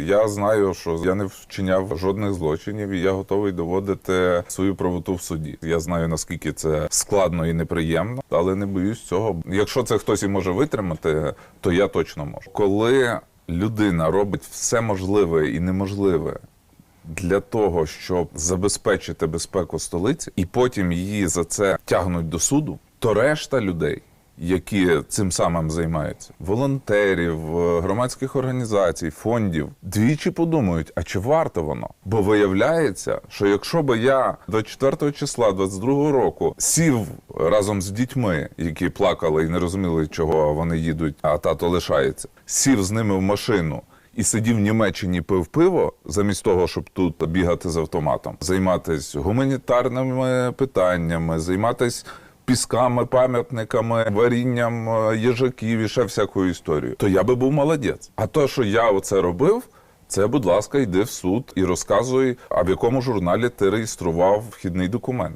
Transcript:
Я знаю, що я не вчиняв жодних злочинів, і я готовий доводити свою правоту в суді. Я знаю наскільки це складно і неприємно, але не боюсь цього. Якщо це хтось і може витримати, то я точно можу. Коли людина робить все можливе і неможливе для того, щоб забезпечити безпеку столиці, і потім її за це тягнуть до суду, то решта людей. Які цим самим займаються, волонтерів, е, громадських організацій, фондів, двічі подумають, а чи варто воно? Бо виявляється, що якщо би я до 4 числа 22 року сів разом з дітьми, які плакали і не розуміли, чого вони їдуть, а тато лишається, сів з ними в машину і сидів в Німеччині пив пиво, замість того, щоб тут бігати з автоматом, займатися гуманітарними питаннями, займатися пісками, пам'ятниками, варінням е, їжаків і ще всякою історією, то я би був молодець. А то, що я оце робив. Це, будь ласка, йди в суд і розказуй, а в якому журналі ти реєстрував вхідний документ.